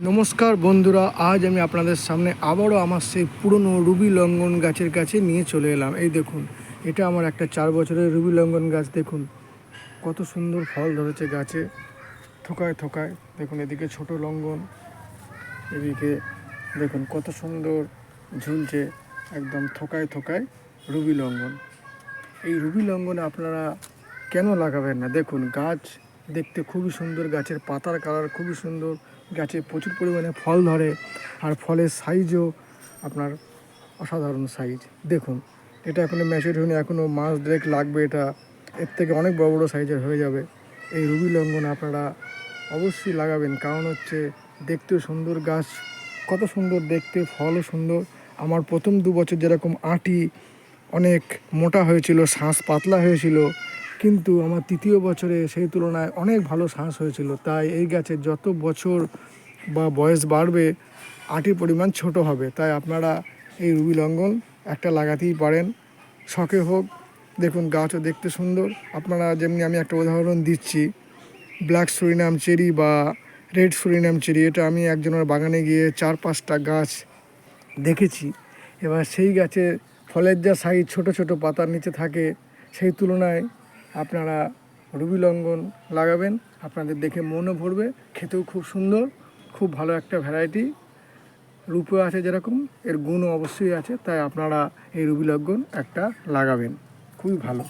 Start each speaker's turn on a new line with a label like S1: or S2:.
S1: নমস্কার বন্ধুরা, আজ আমি আপনাদের সামনে আবারও আমার সেই পুরনো রুবি লঙ্ঘন গাছের কাছে নিয়ে চলে এলাম। এই দেখুন, এটা আমার একটা চার বছরের রুবি লঙ্ঘন গাছ, দেখুন। কত সুন্দর ফল ধরেছে গাছে। থোকায় থোকায়, দেখুন, এদিকে ছোট লঙ্ঘন এদিকে দেখুন, কত সুন্দর ঝুলছে একদম থোকায় থোকায় রুবি লঙ্ঘন এই রুবি লঙ্ঘন আপনারা কেন লাগাবেন না? দেখুন, গাছ দেখতে খুবই সুন্দর, গাছের পাতার কালার খুবই সুন্দর, গাছে প্রচুর পরিমাণে ফল ধরে আর ফলের সাইজও আপনার অসাধারণ সাইজ দেখুন, এটা এখনও ম্যাচিউর হয়নি এখনও মাস দেড়েক লাগবে এটা, এর থেকে অনেক বড় বড় সাইজের হয়ে যাবে। এই রুবি লঙ্ঘন আপনারা অবশ্যই লাগাবেন, কারণ হচ্ছে দেখতেও সুন্দর গাছ, কত সুন্দর দেখতে, ফলও সুন্দর। আমার প্রথম দু বছর যেরকম আটি অনেক মোটা হয়েছিল শ্বাস পাতলা হয়েছিল কিন্তু আমার তৃতীয় বছরে সেই তুলনায় অনেক ভালো শ্বাস হয়েছিল। তাই এই গাছের যত বছর বা বয়স বাড়বে আটির পরিমাণ ছোট হবে। তাই আপনারা এই রুবি লঙ্ঘন একটা লাগাতেই পারেন। শখে হোক, দেখুন গাছও দেখতে সুন্দর। আপনারা যেমনি আমি একটা উদাহরণ দিচ্ছি ব্ল্যাক সুরিনাম চেরি বা রেড সুরিনাম চেরি এটা আমি একজনের বাগানে গিয়ে চার পাঁচটা গাছ দেখেছি। এবার সেই গাছে ফলের যা সাইজ ছোট ছোট পাতার নিচে থাকে, সেই তুলনায় আপনারা রুবি লঙ্ঘন লাগাবেন, আপনাদের দেখে মনও ভরবে, খেতেও খুব সুন্দর, খুব ভালো একটা ভ্যারাইটি রূপে আছে যেরকম, এর গুণও অবশ্যই আছে, তাই আপনারা এই রুবি লঙ্ঘন একটা লাগাবেন, খুবই ভালো।